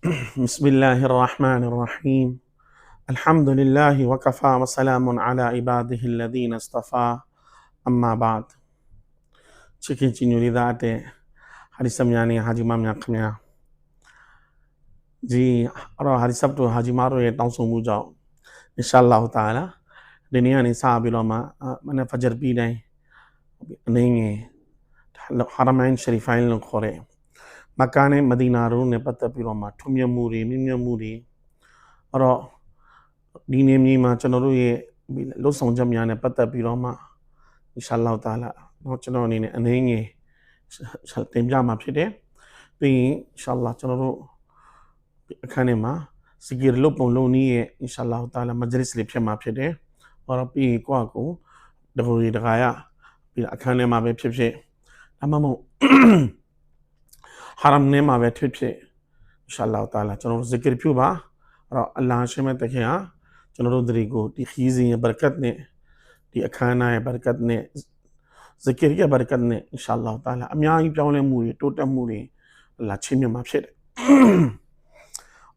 بسم الله الرحمن الرحيم الحمد لله وكفى وسلام على عباده الذين اصطفى أما بعد شكي جنو لذات حديث مياني حاجي مام يقميا جي أرى حديث سبتو حاجي مارو يتنسو موجاو إن شاء الله تعالى دنيا نساء لو ما من فجر بي ناي نيني حرمين شريفين لنخوري မတို့ရဲ့တောင်းဆိုမှုကြောင့်အင်ရှာအလ္လာဟ်တာလာဒီနေ့ကနေစပြီးတော့မှမနေ့ဖဂျာပြီးတိုင်းအနေငယ်ဟာရမိုင်ရှရီဖိုင်လို့ခေါ်တဲ့မက္ကာနဲ့မဒီနာတို့နဲ့ပတ်သက်ပြီးတော့မှထွန်းမြတ်မှုတွေမြင့်မြတ်မှုတွေအဲ့တော့ဒီနေ့မြေမှာကျွန်တော်တို့ရဲ့လှုပ်ဆောင်ချက်များနဲ့ပတ်သက်ပြီးတော့မှအင်ရှာအလ္လာဟ်တာလာတော့ကျွန်တော်အနေနဲ့အနေငယ်တင်ပြမှာဖြစ်တယ်ပြီးရင်အင်ရှာအလ္လာကျွန်တော်တို့အခန်းထဲမှာစီကီလုတ်ပုံလုံးနည်းရဲ့အင်ရှာအလ္လာဟ်တာလာမဂျလစ်လေးဖြစ်မှာဖြစ်တယ်ဟောတော့ပြီးရင်ကိုယ့်အကူတကူရီတခါရပြီးအခန်းထဲမှာပဲဖြစ်ဖြစ်ဒါမှမဟုတ် ဟာရမ်ထဲမှာပဲဖြစ်ဖြစ်အင်ရှာအလ္လာဟ်တာလာကျွန်တော်တို့ဇီကီပြုပါအဲ့တော့အလ္လာဟ်ရှိမဲ့တခင်ဟာကျွန်တော်တို့တွေကိုဒီခီးစဉ်ရဲ့ဘရကတ်နဲ့ဒီအခမ်းအနားရဲ့ဘရကတ်နဲ့ဇကီရီယာဘရကတ်နဲ့အင်ရှာအလ္လာဟ်တာလာအများကြီးပြောင်းလဲမှုတွေတိုးတက်မှုတွေလာချင်းမြတ်မှာဖြစ်တယ်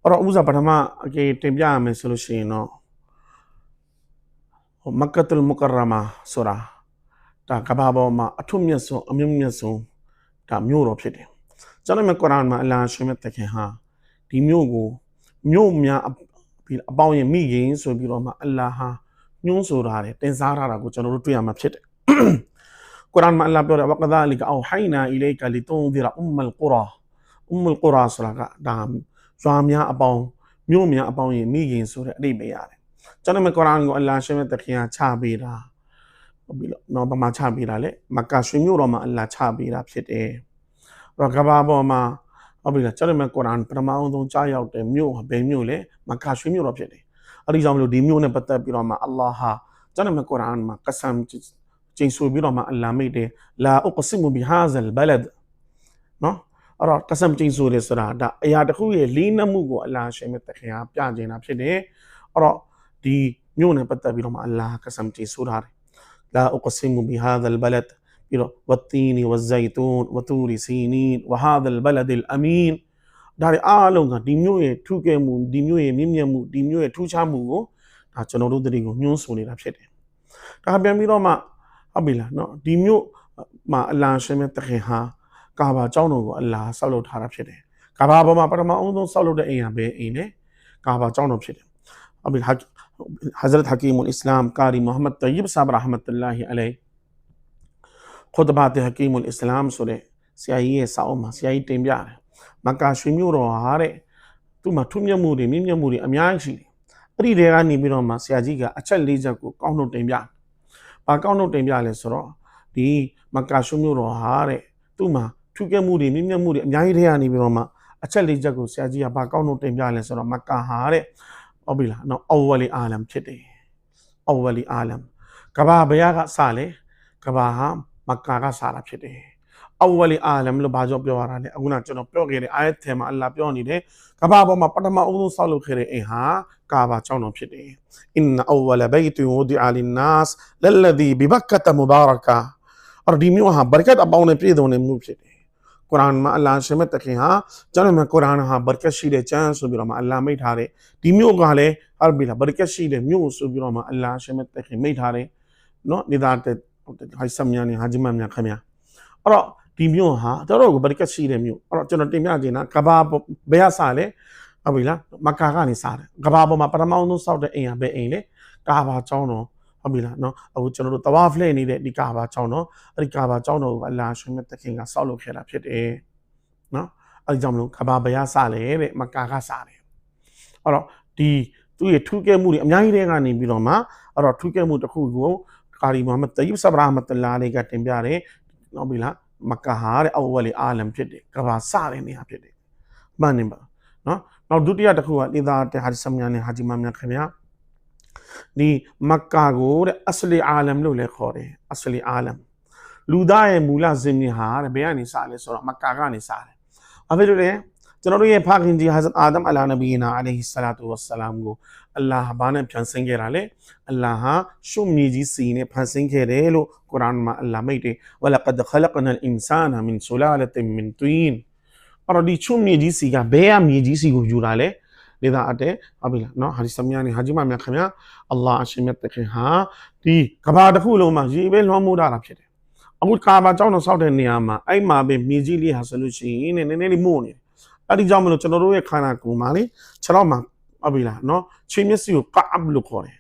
အဲ့တော့ဥစ္စာပထမအကေတင်ပြရမယ်ဆိုလို့ရှိရင်တော့ဟိုမက္ကတ်လ်မုကရမာဆိုတာဒါကဘာပေါ်မှာအထွတ်မြတ်ဆုံးအမြင့်မြတ်ဆုံးဒါမြို့တော်ဖြစ်တယ် ကျွန်တော်မြတ်ကုရ်အာန်မှာအလ္လာဟ်ရှင်မြတ်တခင်ဟာဒီမြို့ကိုမြို့များပြီးအပေါင်းရင်မိခင်ဆိုပြီးတော့မှအလ္လာဟ်ဟာညွှန်းဆိုထားတယ်တင်စားထားတာကိုကျွန်တော်တို့တွေ့ရမှာဖြစ်တယ်ကုရ်အာန်မှာအလ္လာဟ်ပြောတယ်ဝကဒါလီကအောဟိုင်နာအီလိုက်ကလီတုန်ဒီရာအုမ်မလ်ကူရာအုမ်မလ်ကူရာဆိုတာကဒါဇွာများအပေါင်းမြို့များအပေါင်းရင်မိခင်ဆိုတဲ့အဓိပ္ပာယ်ရတယ်ကျွန်တော်မကုရ်အာန်ကိုအလ္လာဟ်ရှင်ရဲ့တခင်ဟာချပေးတာဟုတ်ပြီလို့နော်ဘာမှချပေးတာလေမက္ကာရွှေမြို့တော်မှာအလ္လာဟ်ချပေးတာဖြစ်တယ်အဲ့ တော့ကဘာပေါ်မှာဟုတ်ပြီလားကျွန်တော်မကုရ်အာန်ပထမအောင်ဆုံးကြားရောက်တဲ့မြို့ဘယ်မြို့လဲမက္ကာရွှေမြို့တော်ဖြစ်တယ်အဲ့ဒီကြောင့်မလို့ဒီမြို့နဲ့ပတ်သက်ပြီးတော့မှအလ္လာဟ်ဟာကျွန်တော်မကုရ်အာန်မှာကဆမ်ကျင်းဆိုပြီးတော့မှအလ္လာမိတ်တယ်လာဥကဆမူဘီဟာဇလ်ဘလဒ်နော်အဲ့တော့ကဆမ်ကျင်းဆိုတယ်ဆိုတာဒါအရာတစ်ခုရဲ့လေးနက်မှုကိုအလ္လာရှင်မြတ်တခင်ဟာပြကျင်တာဖြစ်တယ်အဲ့တော့ဒီမြို့နဲ့ပတ်သက်ပြီးတော့မှအလ္လာကဆမ်ကျင်းဆိုထားတယ်လာဥကဆမူဘီဟာဇလ်ဘလဒ် you know, Watini, Wazaytun, Waturi Sinin, Wahadal Baladil Amin. ဒါတွေအားလုံးကဒီမျိုးရဲ့ထုကဲမှုဒီမျိုးရဲ့မြင့်မြတ်မှုဒီမျိုးရဲ့ထူးခြားမှုကိုဒါကျွန်တော်တို့တတွေကိုညှိုးဆုံနေတာဖြစ်တယ်။ဒါပြန်ပြီးတော့မှဟုတ်ပြီလားเนาะဒီမျိုးမှာအလာရှင်မြတ်တခင်ဟာကာဘာကျောင်းတော်ကိုအလာဆောက်လုပ်ထားတာဖြစ်တယ်။ကာဘာပေါ်မှာပထမအုံးဆုံးဆောက်လုပ်တဲ့အိမ်ဟာဘယ်အိမ်လဲ။ကာဘာကျောင်းတော်ဖြစ်တယ်။ဟုတ်ပြီဟာဇရတ်ဟကီမ်အစ္စလာမ်ကာရီမိုဟမ်မဒ်တယီဘ်ဆာဘ်ရာဟမတ်တူလာဟီအလိုင် ဆရာကြီးရဲ့စာအုပ်မှာဆရာကြီးတင်ပြတယ်မက္ကာရွှေမြို့တော်ဟာတဲ့သူ့မှာထွတ်မြတ်မှုတွေမြင့်မြတ်မှုတွေအများကြီးရှိတယ်အဲ့ဒီတဲကနေပြီးတော့မှဆရာကြီးကအချက်၄ချက်ကိုကောင်းထုတ်တင်ပြတယ်။ဘာကောင်းထုတ်တင်ပြလဲဆိုတော့ဒီမက္ကာရှုမြို့တော်ဟာတဲ့သူ့မှာထူးကဲမှုတွေမြင့်မြတ်မှုတွေအများကြီးထဲကနေပြီးတော့မှအချက်လေးချက်ကိုဆရာကြီးကဘာကောင်းထုတ်တင်ပြလဲဆိုတော့မက္ကာဟာတဲ့ဟုတ်ပြီလားနော်အော်ဝလီအာလမ်ဖြစ်တယ်။အော်ဝလီအာလမ်ကဘာဘယာကစလဲကဘာဟာ မက္ကာကစာတာဖြစ်တယ်အဝလီအာလမ်လို့ဘာကြောင့်ပြောရတာလဲအခုနကျွန်တော်ပြောခဲ့တဲ့အာယတ်ထဲမှာအလ္လာပြောနေတယ်ကဘာပေါ်မှာပထမအုပ်ဆုံးဆောက်လုပ်ခဲ့တဲ့အိမ်ဟာကာဘာကျောင်းတော်ဖြစ်တယ်အင်အဝလဘိတ်ဝဒီအလင်နာစ်လလဒီဘဘကတ်မူဘာရကာအော်ဒီမြို့ဟာဘာရကတ်အပေါင်းနဲ့ပြည့်စုံတဲ့မြို့ဖြစ်တယ်ကုရ်အာန်မှာအလ္လာရှမတ်တခင်ဟာကျွန်တော်မှာကုရ်အာန်ဟာဘာရကတ်ရှိတဲ့ကျမ်းဆိုပြီးတော့မှအလ္လာမိတ်ထားတယ်ဒီမြို့ကလည်းအာဘီလာဘာရကတ်ရှိတဲ့မြို့ဆိုပြီးတော့မှအလ္လာရှမတ်တခင်မိတ်ထားတယ်နော်နေသားတဲ့ ဟိုဆမ်မြန်နေဟာဂျမန်မြန်ခင်ဗျာ။အဲ့တော့ဒီမျိုးဟာတော်တော်ကိုဘရကတ်ရှိတဲ့မျိုး။အဲ့တော့ကျွန်တော်တင်ပြချင်တာကဘာဘယ်ရစားလဲ။ဟုတ်ပြီလားမက္ကာကနေစားတယ်ကဘာပေါ်မှာပထမဆုံးစောက်တဲ့အိမ်ဟာဘယ်အိမ်လဲကာဘာကျောင်းတော်ဟုတ်ပြီလားနော်အခုကျွန်တော်တို့တဝါဖလဲနေတဲ့ဒီကာဘာကျောင်းတော်အဲ့ဒီကာဘာကျောင်းတော်ကိုအလ္လာရှင်မြတ်တခင်ကစောက်လုပ်ခဲ့တာဖြစ်တယ်နော်အဲ့ဒီကြောင့်မလို့ကဘာဘယာစားလေတဲ့မက္ကာကစားတယ်အဲ့တော့ဒီသူ့ရဲ့ထူးကဲမှုတွေအများကြီးတဲ့ကနေပြီးတော့မှအဲ့တော့ထူးကဲမှုတစ်ခုကို ကာရီမိုဟမ္မဒ်တယိဘ်ဆဘရာမတ်လာလေးကတင်ပြတယ်နော်ပြီလားမက္ကာဟာတဲ့အဝလီအာလမ်ဖြစ်တယ်ကဘာစားတဲ့နေရာဖြစ်တယ်မှန်နေပါနော်နောက်ဒုတိယတစ်ခုကလေသာတဲ့ဟာဒီဆမ်ညာနဲ့ဟာဂျီမမ်ညာခင်ဗျာဒီမက္ကာကိုတဲ့အစလီအာလမ်လို့လည်းခေါ်တယ်အစလီအာလမ်လူသားရဲ့မူလဇင်မြဟာတဲ့ဘယ်ကနေစလဲဆိုတော့မက္ကာကနေစတယ်အဖေတို့လည်း ကျွန်တော်တို့ရဲ့ဖခင်ကြီးဟာဇတ်အာဒမ်အလာနဘီနာအလိုင်ဟီဆလာတူဝဆလာမ်ကိုအလ္လာဟ်ဘာနဲ့ပြန်ဆင်းခဲ့တာလေအလ္လာဟ်ဟာရှုမြေကြီးစီနဲ့ဖန်ဆင်းခဲ့တယ်လို့ကုရ်အာန်မှာအလ္လာဟ်မိတ်တယ်ဝလကဒ်ခလကနလ်အင်ဆာနမင်ဆူလာလတ်မင်တွင်အဲ့တော့ဒီချွတ်မြေကြီးစီကဘဲကမြေကြီးစီကိုယူတာလေလေသာအတဲ့ဟုတ်ပြီလားနော်ဟာဒီစမြာနေဟာဂျီမမြတ်ခင်ဗျာအလ္လာဟ်အရှင်မြတ်တခင်ဟာဒီကဘာတစ်ခုလုံးမှာရေပဲလွှမ်းမိုးတာဖြစ်တယ်အခုကာဘာကျောင်းတော်ဆောက်တဲ့နေရာမှာအဲ့မှာပဲမြေကြီးလေးဟာဆိုလို့ရှိရင်နည်းနည်းလေးမို့နေတယ် အဲ့ဒီကြောင့်မလို့ကျွန်တော်တို့ရဲ့ခန္ဓာကိုယ်မှာလေခြေတော့မှာဟုတ်ပြီလားနော်ခြေမျက်စိကိုကာဘလို့ခေါ်တယ်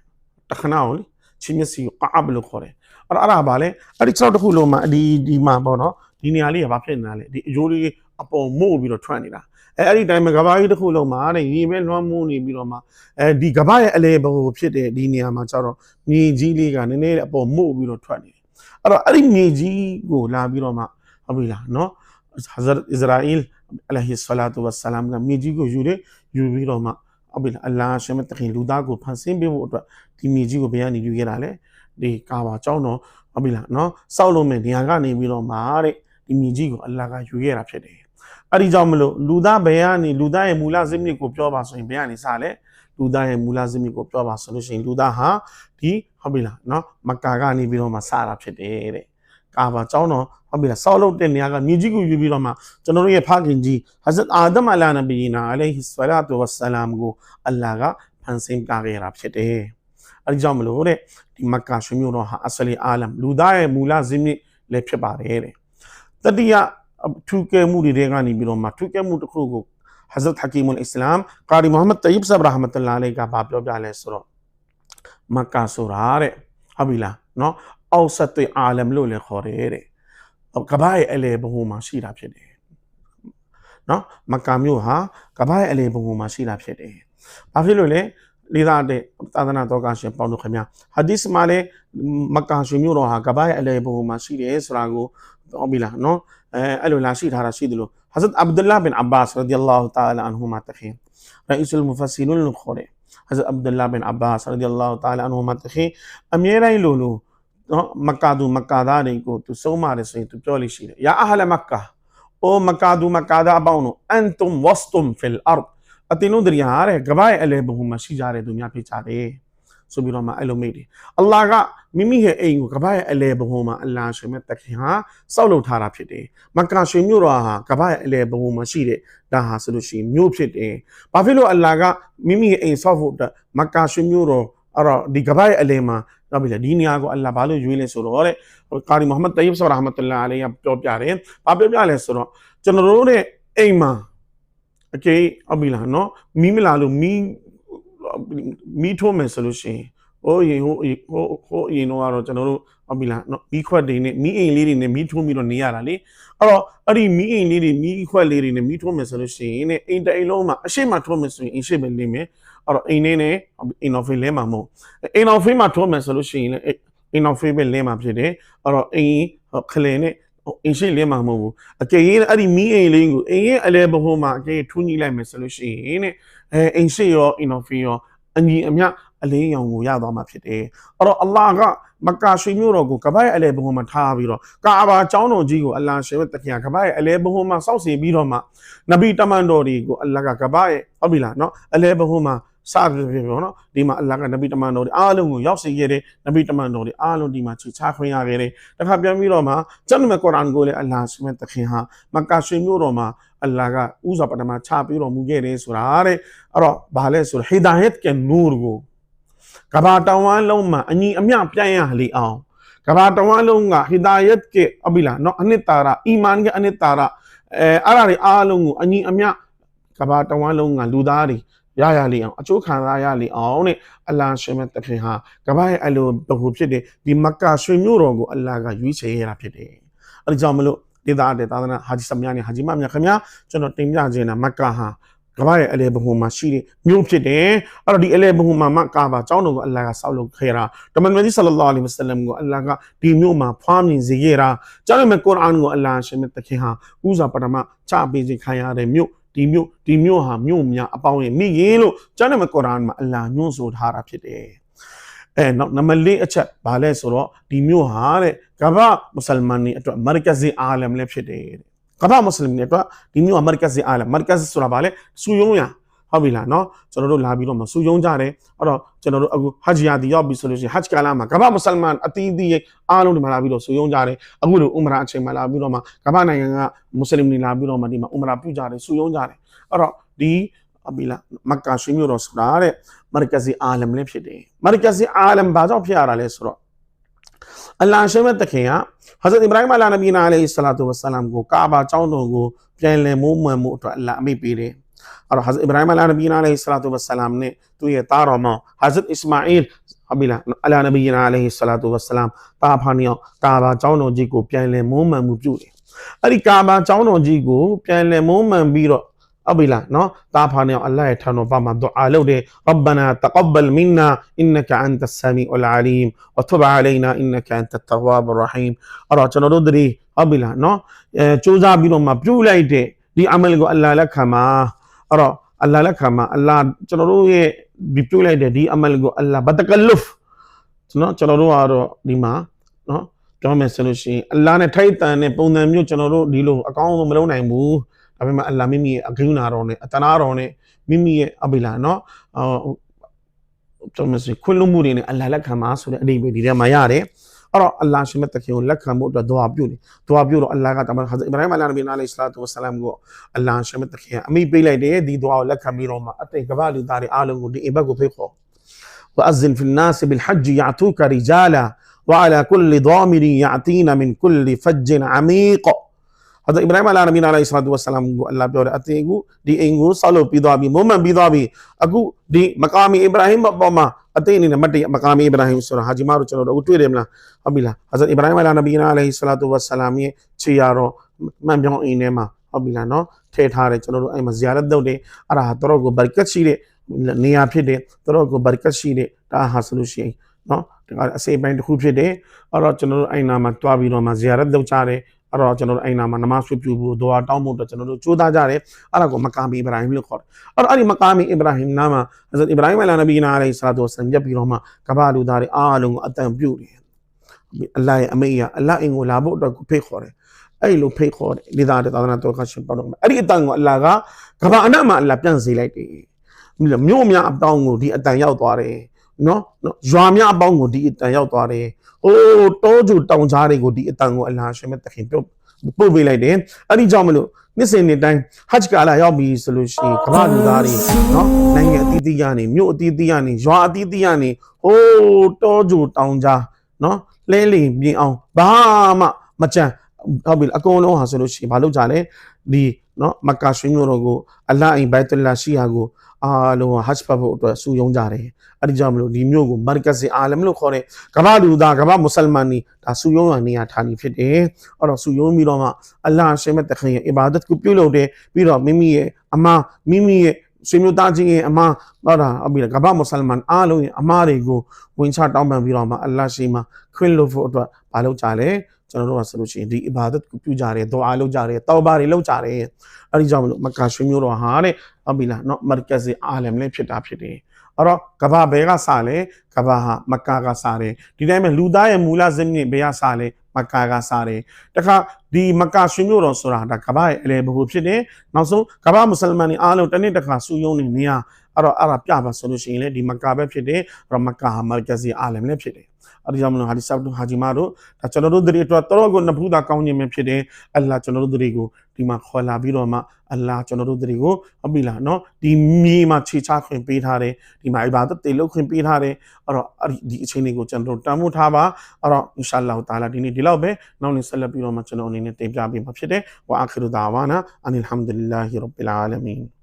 တခဏကိုလေခြေမျက်စိကိုကာဘလို့ခေါ်တယ်အဲ့တော့အဲ့ဒါပါလေအဲ့ဒီခြေတော့တစ်ခုလုံးမှာဒီဒီမှာပေါ့နော်ဒီနေရာလေးကဘာဖြစ်နေတာလဲဒီအယိုးလေးအပေါ်မို့ပြီးတော့ထွက်နေတာအဲအဲ့ဒီတိုင်းမှာကဘာကြီးတစ်ခုလုံးမှာတဲ့ရေပဲလွှမ်းမိုးနေပြီးတော့မှအဲဒီကဘာရဲ့အလဲဘိုဖြစ်တဲ့ဒီနေရာမှာကျတော့မြေကြီးလေးကနည်းနည်းအပေါ်မို့ပြီးတော့ထွက်နေတယ်အဲ့တော့အဲ့ဒီမြေကြီးကိုလာပြီးတော့မှဟုတ်ပြီလားနော် ဟာဇရတ်အစ္စရာအီလ်အလိုင်ဟီဆလာတူဝဆလမ်ကမြေကြီးကိုယူတယ်ယူပြီးတော့မှဟုတ်ပြီလားအလ္လာဟ်ရှမတ်တခင်လူသားကိုဖန်ဆင်းပေးဖို့အတွက်ဒီမြေကြီးကိုဘယ်ကနေယူခဲ့တာလဲဒီကာဘာကျောင်းတော်ဟုတ်ပြီလားနော်စောက်လို့မယ်နေရာကနေပြီးတော့မှတဲ့ဒီမြေကြီးကိုအလ္လာဟ်ကယူခဲ့တာဖြစ်တယ်အဲ့ဒီကြောင့်မလို့လူသားဘယ်ကနေလူသားရဲ့မူလဇိမြစ်ကိုပြောပါဆိုရင်ဘယ်ကနေစလဲလူသားရဲ့မူလဇိမြစ်ကိုပြောပါဆိုလို့ရှိရင်လူသားဟာဒီဟုတ်ပြီလားနော်မက္ကာကနေပြီးတော့မှစတာဖြစ်တယ်တဲ့ ကာဘာကျောင်းတော်ဟုတ်ပြီလားဆောက်လုပ်တဲ့နေရာကမြေကြီးကိုယူပြီးတော့မှကျွန်တော်တို့ရဲ့ဖခင်ကြီးဟဇရတ်အာဒမ်အလာနဘီနာအလိုင်ဟီဆလာတူဝဆလမ်ကိုအလ္လာဟ်ကဖန်ဆင်းပြခဲ့တာဖြစ်တယ်။အဲဒီကြောင့်မလို့တဲ့ဒီမက္ကာရှင်မြို့တော်ဟာအဆလီအာလမ်လူသားရဲ့မူလဇင်းမြစ်လည်းဖြစ်ပါတယ်တဲ့။တတိယထူကဲမှုတွေကနေပြီးတော့မှထူကဲမှုတစ်ခုကိုဟဇရတ်ဟကီမုလ်အစ္စလာမ်ကာရီမုဟမ္မဒ်တယိဘ်ဆဘရာဟမတ်လာလေးကပြောပြလဲဆိုတော့မက္ကာဆိုတာတဲ့ဟုတ်ပြီလား နော်အောက်ဆက်သွေးအာလမ်လို့လည်းခေါ်တယ်တဲ့ကဘာရဲ့အလေဘုံမှာရှိတာဖြစ်တယ်နော်မက္ကာမြို့ဟာကဘာရဲ့အလေဘုံမှာရှိတာဖြစ်တယ်ဘာဖြစ်လို့လဲလေးစားတဲ့သာသနာတော်ကရှင်ပေါင်းတို့ခင်ဗျာဟာဒီစ်မှာလည်းမက္ကာရှင်မြို့တော်ဟာကဘာရဲ့အလေဘုံမှာရှိတယ်ဆိုတာကိုဟောပြီလားနော် آه، قالوا العشير هرشيد له. حضرت عبد الله بن عباس رضي الله تعالى عنهما تخي رئيس المفسرين للخوري حضرت عبد الله بن عباس رضي الله تعالى عنهما تخي أميرا لولو آه، مكادو مكادا ريكو تو سو مارسي تو تولي شير. يا أهل مكة أو مكادو مكادا باونو أنتم وسطم في الأرض. اتنو دريا هاره غباي الهبهم مشي جاري دنيا في چاره ဆိုပြီးတော့မှအဲ့လိုမိတ်တယ်အလ္လာဟ်ကမိမိရဲ့အိမ်ကိုကမ္ဘာရဲ့အလဲဘုံမှာအလ္လာဟ်ရှင်မဲ့တခင်ဟာစောက်လုပ်ထားတာဖြစ်တယ်မက္ကာရှင်မြို့တော်ဟာကမ္ဘာရဲ့အလဲဘုံမှာရှိတဲ့ဒါဟာဆိုလို့ရှိရင်မြို့ဖြစ်တယ်ဘာဖြစ်လို့အလ္လာဟ်ကမိမိရဲ့အိမ်ဆောက်ဖို့အတွက်မက္ကာရှင်မြို့တော်အဲ့တော့ဒီကမ္ဘာရဲ့အလဲမှာတော့ပြီလေဒီနေရာကိုအလ္လာဟ်ဘာလို့ရွေးလဲဆိုတော့တဲ့ကာရီမိုဟမ္မဒ်တယိဘ်ဆောရာဟမတ်တူလာအလိုင်ကပြောပြတယ်ဘာပြောပြလဲဆိုတော့ကျွန်တော်တို့ရဲ့အိမ်မှာအကျေအဘီလာနော်မီးမလာလို့မီး မီးထိုးမယ်ဆိုလို့ရှိရင်ဟိုရင်ဟိုဟိုဟိုရင်တော့ကတော့ကျွန်တော်တို့ဟုတ်ပြီလားနော်မီးခွက်တွေနဲ့မီးအိမ်လေးတွေနဲ့မီးထိုးပြီးတော့နေရတာလေအဲ့တော့အဲ့ဒီမီးအိမ်လေးတွေမီးခွက်လေးတွေနဲ့မီးထိုးမယ်ဆိုလို့ရှိရင်ねအိမ်တအိမ်လုံးမှာအရှိမထိုးမယ်ဆိုရင်အိမ်ရှိပဲလင်းမယ်အဲ့တော့အိမ်လေးနဲ့အိမ်တော်ဖေးလဲမှာမဟုတ်အိမ်တော်ဖေးမှာထိုးမယ်ဆိုလို့ရှိရင်လည်းအိမ်တော်ဖေးပဲလဲမှာဖြစ်တယ်အဲ့တော့အိမ်ခလင်နဲ့ အင်းရှိလင်းမှာမဟုတ်ဘူးအကယ်၍အဲ့ဒီမီးအိမ်လေးကိုအိမ်ရဲ့အလဲဘဟုမှာအကယ်ထူးညီလိုက်မယ်ဆိုလို့ရှိရင်တဲ့အဲအိမ်ရှိရောအိမ်တော်ဖေးရောအညီအမျှအလင်းရောင်ကိုရသွားမှာဖြစ်တယ်အဲ့တော့အလ္လာဟ်ကမက္ကာရွှေမြို့တော်ကိုကဘာရဲ့အလဲဘုံမှာထားပြီးတော့ကာဘာကျောင်းတော်ကြီးကိုအလ္လာဟ်ရှင်ရဲ့တခင်ကဘာရဲ့အလဲဘုံမှာစောက်စီပြီးတော့မှနဗီတမန်တော်တွေကိုအလ္လာဟ်ကကဘာရဲ့ဟုတ်ပြီလားနော်အလဲဘုံမှာ စပြပြပြောနော်ဒီမှာအလ္လာဟ်ကနဗီတမန်တော်တွေအားလုံးကိုရောက်စေခဲ့တဲ့နဗီတမန်တော်တွေအားလုံးဒီမှာချချခွင့်ရခဲ့တယ်တခါပြန်ပြီးတော့မှကျွန်တော်မကုရ်အာန်ကိုလည်းအလ္လာဟ်ရှင်ရဲ့တခင်ဟာမက္ကာရွှေမြို့တော်မှာအလ္လာဟ်ကဥစွာပထမချပြီးတော်မူခဲ့တယ်ဆိုတာတဲ့အဲ့တော့ဘာလဲဆိုတော့ဟီဒါယတ်ကနူရ်ကိုကဘာတောင်ဝမ်းလုံးမှာအညီအမျှပြန့်ရလေအောင်ကဘာတောင်ဝမ်းလုံးကဟီဒါယတ်ကအဘီလာနော်အနှစ်တာရာအီမန်ကအနှစ်တာရာအဲအဲ့ဒါတွေအားလုံးကိုအညီအမျှကဘာတောင်ဝမ်းလုံးကလူသားတွေ ရရလေအောင်အကျိုးခံစားရလေအောင်တဲ့အလ္လာဟ်ရှင်မတခင်ဟာကဘာရဲ့အလိုဘဟုဖြစ်တဲ့ဒီမက္ကာရွှေမြို့တော်ကိုအလ္လာဟ်ကရွေးချယ်ရတာဖြစ်တယ်အဲဒါကြောင့်မလို့ဒေသတဲ့သာသနာဟာဂျီဆမ်မြာနဲ့ဟာဂျီမမြခင်ဗျာကျွန်တော်တင်ပြခြင်းတာမက္ကာဟာကမ္ဘာရဲ့အလဲဘဟုမှာရှိတဲ့မြို့ဖြစ်တယ်အဲ့တော့ဒီအလဲဘဟုမှာမကာဘာကျောင်းတော်ကိုအလ္လာဟ်ကဆောက်လုပ်ခဲ့တာတမန်တော်ကြီးဆလလောလဟ်အလိုင်းဝဆလမ်ကိုအလ္လာဟ်ကဒီမြို့မှာဖွားမြင်စေခဲ့တာကျောင်းရဲ့ကုရ်အာန်ကိုအလ္လာဟ်ရှင်မြတ်တခင်ဟာဥစွာပထမချပေးစေခိုင်းရတဲ့မြို့ ဒီမြို့ဒီမြို့ဟာမြို့များအပေါင်းရဲ့မိခင်လို့ကျောင်းရဲ့ကုရ်အာန်မှာအလ္လာဟ်ညွှန်းဆိုထားတာဖြစ်တယ်အဲနောက်နံပါတ်၄အချက်ဘာလဲဆိုတော့ဒီမြို့ဟာတဲ့ကမ္ဘာမွတ်စလမန်တွေအတွက်မာကဇီအာလမ်လည်းဖြစ်တယ်တဲ့ကမ္ဘာမွတ်စလင်တွေအတွက်ဒီမြို့မှာမာကဇီအာလမ်မာကဇ်ဆိုတာဘာလဲစူယုံရ ဟ ဟုတ်ပြီလားเนาะကျွန်တော်တို့လာပြီးတော့မဆူယုံကြတယ်အဲ့တော့ကျွန်တော်တို့အခုဟဂျ်ယာတီရောက်ပြီဆိုလို့ရှိရင်ဟဂျ်ကာလာမှာကမ္ဘာမွတ်စလမန်အသီးသီးအားလုံးဒီမှာလာပြီးတော့ဆူယုံကြတယ်အခုလိုဥမရာအချိန်မှာလာပြီးတော့မှကမ္ဘာနိုင်ငံကမွတ်စလင်တွေလာပြီးတော့မှဒီမှာဥမရာပြုကြတယ်ဆူယုံကြတယ်အဲ့တော့ဒီအဘီလာမက္ကာရွှေမြို့တော်ဆိုတာတဲ့မရကဇီအာလမ်လည်းဖြစ်တယ်မရကဇီအာလမ်ဘာကြောင့်ဖြစ်ရတာလဲဆိုတော့အလ္လာဟ်ရှိမဲ့တခင်ကဟဇရတ်အဗရာဟိမအလာနဘီနာအလိုင်ဆလာတူဝဆလမ်ကိုကာဘာကျောင်းတော်ကိုပြန်လည်မိုးမှန်မှုအတွက်အလ္လာဟ်အမိပေးတယ် အဲ့တော့ဟဇရတ်အဗရာဟိမအလာနဘီနာအလိုင်ဆလာတူဝဆလမ်နဲ့သူ့ရဲ့သားတော်မောင်ဟဇရတ်အစ္စမာအီလ်အဘီလာအလာနဘီနာအလိုင်ဆလာတူဝဆလမ်တာဖာနီယောကာဘာကျောင်းတော်ကြီးကိုပြန်လည်မိုးမှန်မှုပြုတယ်အဲ့ဒီကာဘာကျောင်းတော်ကြီးကိုပြန်လည်မိုးမှန်ပြီးတော့အဘီလာနော်တာဖာနီယောအလ္လာဟ်ရဲ့ထံတော်ဘာမှာဒူအာလုပ်တယ်ရဘ္ဘနာတကဘလ်မင်နာအင်နကအန်တဆာမီအလ်အလီမ်ဝတုဘ်အလိုင်နာအင်နကအန်တတဝါဘ်ရဟီမ်အဲ့တော့ကျွန်တော်တို့တည်းဟုတ်ပြီလားနော်အဲစူးစမ်းပြီးတော့မှပြုလိုက်တဲ့ဒီအမလ်ကိုအလ္လာဟ်လက်ခံမှာ အဲ့တော့အလ္လာဟ်လက်ခံမှာအလ္လာဟ်ကျွန်တော်တို့ရဲ့ဒီပြုလိုက်တဲ့ဒီအမလ်ကိုအလ္လာဟ်ဘတကလုဖ်နော်ကျွန်တော်တို့ကတော့ဒီမှာနော်ပြောမယ်ဆိုလို့ရှိရင်အလ္လာဟ်နဲ့ထိုက်တန်တဲ့ပုံစံမျိုးကျွန်တော်တို့ဒီလိုအကောင်းဆုံးမလုပ်နိုင်ဘူးဒါပေမဲ့အလ္လာဟ်မိမိရဲ့အဂရုဏာတော်နဲ့အတနာတော်နဲ့မိမိရဲ့အဘိလာနော်အော်ကျွန်တော်ဆိုခွင့်လွှတ်မှုတွေနဲ့အလ္လာဟ်လက်ခံမှာဆိုတဲ့အဓိပ္ပာယ်ဒီထဲမှာရတယ် اور اللہ شمت تکیوں لکھا موٹا دعا بیو نے دعا بیو رو اللہ کا تمہارا حضرت ابراہیم علیہ نبینا علیہ الصلوۃ والسلام کو اللہ شمت تکیاں امی پیلے دے دی دعا لکھا میرو ما اتے گوالی دار عالم کو دی ابگو بگو پھیکو وأذن فی الناس بالحج يعتوك رجالا وعلى كل ضامر يعتين من كل فج عميق. حضرت ابراہیم علیہ نبینا علیہ الصلوۃ والسلام کو اللہ پیور اتے کو دی انگو سالو پیدا بھی مومن پیدا بھی اگو دی مقام ابراہیم بما အလ္လာဟ်ပြောတယ်အတင်ကိုဒီအိမ်ကိုဆောက်လုပ်ပြီးသွားပြီမုံမှန်ပြီးသွားပြီအခုဒီမကာမီအဗရာဟိမပေါ်မှာအသိအနေနဲ့မတ်တရမကာမီအဗရာဟိမဆိုတာဟာဂျီမာတို့ကျွန်တော်တို့အခုတွေ့တယ်မလားဟုတ်ပြီလားဟဇရတ်အဗရာဟိမအလာနဘီနာအလိုင်ဆလာတူဝဆလမ်ရဲ့ခြေရတော့မှန်ပြောင်းအိမ်ထဲမှာဟုတ်ပြီလားနော်ထည့်ထားတယ်ကျွန်တော်တို့အဲ့မှာဇီယာရတ်လုပ်တယ်အဲ့ဒါဟာတော်တော်ကိုဘရကတ်ရှိတဲ့နေရာဖြစ်တယ်တော်တော်ကိုဘရကတ်ရှိတဲ့ဒါဟာဆိုလို့ရှိရင်နော်ဒါကအစိပ်ပိုင်းတစ်ခုဖြစ်တယ်အဲ့တော့ကျွန်တော်တို့အဲ့နာမှာတွားပြီးတော့မှဇီယာရတ်လုပ်ကြတယ် အဲ့တော့ကျွန်တော်တို့အိမ်နာမှာနမဆွေပြုဖို့ဒွါတောင်းဖို့အတွက်ကျွန်တော်တို့ကြိုးစားကြတယ်အဲ့ဒါကိုမကာမီအဗရာဟိမ်လို့ခေါ်တယ်အဲ့တော့အဲ့ဒီမကာမီအဗရာဟိမ်နာမှာဟဇရတ်အဗရာဟိမ်အလာနဘီနာအလိုင်ဆလာတူဆန်ရပ်ပြီးတော့မှကဘာလူသားတွေအားလုံးကိုအတန်ပြုတ်တယ်အလ္လာဟ်ရဲ့အမိတ်အရအလ္လာဟ်အင်ကိုလာဖို့အတွက်ဖိတ်ခေါ်တယ်အဲ့လိုဖိတ်ခေါ်တယ်ဒီသားတဲ့သာသနာတော်ကရှင်ပေါတော့အဲ့ဒီအတန်ကိုအလ္လာဟ်ကကဘာအနတ်မှာအလ္လာဟ်ပြန်စေလိုက်တယ်မြို့များအပေါင်းကိုဒီအတန်ရောက်သွားတယ် နော်နော်ရွာများအပေါင်းကိုဒီအတန်ရောက်သွားတယ်။အိုးတောကျူတောင်ကြားတွေကိုဒီအတန်ကိုအလ္လာဟ်ရှင်မဲ့တခင်ပြုတ်ပို့ပေးလိုက်တယ်အဲ့ဒီကြောင့်မလို့နှစ်စဉ်နှစ်တိုင်းဟဂျ်ကာလာရောက်ပြီဆိုလို့ရှိရင်ကမ္ဘာလူသားတွေနော်နိုင်ငံအသီးသီးကနေမြို့အသီးသီးကနေရွာအသီးသီးကနေဟိုးတောကျူတောင်ကြားနော်လဲလီမြင်အောင်ဘာမှမကြံဟုတ်ပြီအကုန်လုံးဟာဆိုလို့ရှိရင်ဘာလုပ်ကြလဲဒီ နော်မက္ကာရွှေမြို့တော်ကိုအလ္လာဟ်အိမ်ဘိုက်တူလာရှိယာကိုအားလုံးဟဂျ်ဖတ်ဖို့အတွက်စူယုံကြတယ်အဲ့ဒီကြောင့်မလို့ဒီမြို့ကိုမာကတ်စီအာလမ်လို့ခေါ်တဲ့ကမ္ဘာလူသားကမ္ဘာမွတ်စလမန်တွေဒါစူယုံရနေရာဌာနေဖြစ်တယ်အဲ့တော့စူယုံပြီးတော့မှအလ္လာဟ်ရှင်မတ်တခင်ရဲ့အီဘာဒတ်ကိုပြုလုပ်တယ်ပြီးတော့မိမိရဲ့အမမိမိရဲ့ဆွေမျိုးသားချင်းရဲ့အမဟုတ်တာအပြီးကမ္ဘာမွတ်စလမန်အားလုံးရဲ့အမတွေကိုဝင်ချတောင်းပန်ပြီးတော့မှအလ္လာဟ်ရှိမှခွင့်လို့ဖို့အတွက်မလုပ်ကြလဲ ကျွန်တော်တို့ကဆိုလို့ရှိရင်ဒီအီဘာဒတ်ကိုပြုကြတယ်ဒွါလုပ်ကြတယ်တောဘာတွေလုပ်ကြတယ်အဲ့ဒီကြောင့်မလို့မက္ကာရွှေမျိုးတော်ဟာတဲ့အဘီလာနော်မာကတ်စီအာလမ်လည်းဖြစ်တာဖြစ်တယ်အဲ့တော့ကဘာဘဲကစလဲကဘာဟာမက္ကာကစတယ်ဒီတိုင်းပဲလူသားရဲ့မူလဇင်းမြစ်ဘဲကစလဲမက္ကာကစတယ်တခါဒီမက္ကာရွှေမျိုးတော်ဆိုတာဒါကဘာရဲ့အလေဘဟုဖြစ်တယ်နောက်ဆုံးကဘာမွတ်စလမန်တွေအားလုံးတစ်နေ့တစ်ခါစူယုံနေနေရ အဲ့တော့အဲ့ဒါပြပါဆိုလို့ရှိရင်လေဒီမက္ကာပဲဖြစ်တယ်အဲ့တော့မက္ကာဟာမာကတ်စီအာလမ်လည်းဖြစ်တယ်အဲ့ဒီကြောင့်မလို့ဟာဒီဆောက်တူဟာဂျီမာတို့ဒါကျွန်တော်တို့တွေအတွက်တော်တော်ကိုနဖူးသာကောင်းခြင်းပဲဖြစ်တယ်အလ္လာကျွန်တော်တို့တွေကိုဒီမှာခေါ်လာပြီးတော့မှအလ္လာကျွန်တော်တို့တွေကိုအပိလာနော်ဒီမြေမှာခြေချခွင့်ပေးထားတယ်ဒီမှာအဘာသက်တေလုတ်ခွင့်ပေးထားတယ်အဲ့တော့အဲ့ဒီအချိန်တွေကိုကျွန်တော်တို့တန်ဖိုးထားပါအဲ့တော့အင်ရှာအလ္လာဟ်တာလာဒီနေ့ဒီလောက်ပဲနောက်နေ့ဆက်လက်ပြီးတော့မှကျွန်တော်အနေနဲ့တင်ပြပေးမှာဖြစ်တယ်ဝါအခရူဒါဝါနာအန်အလ်ဟမ်ဒူလ illah ရဘ်ဘီလ်အာလမင်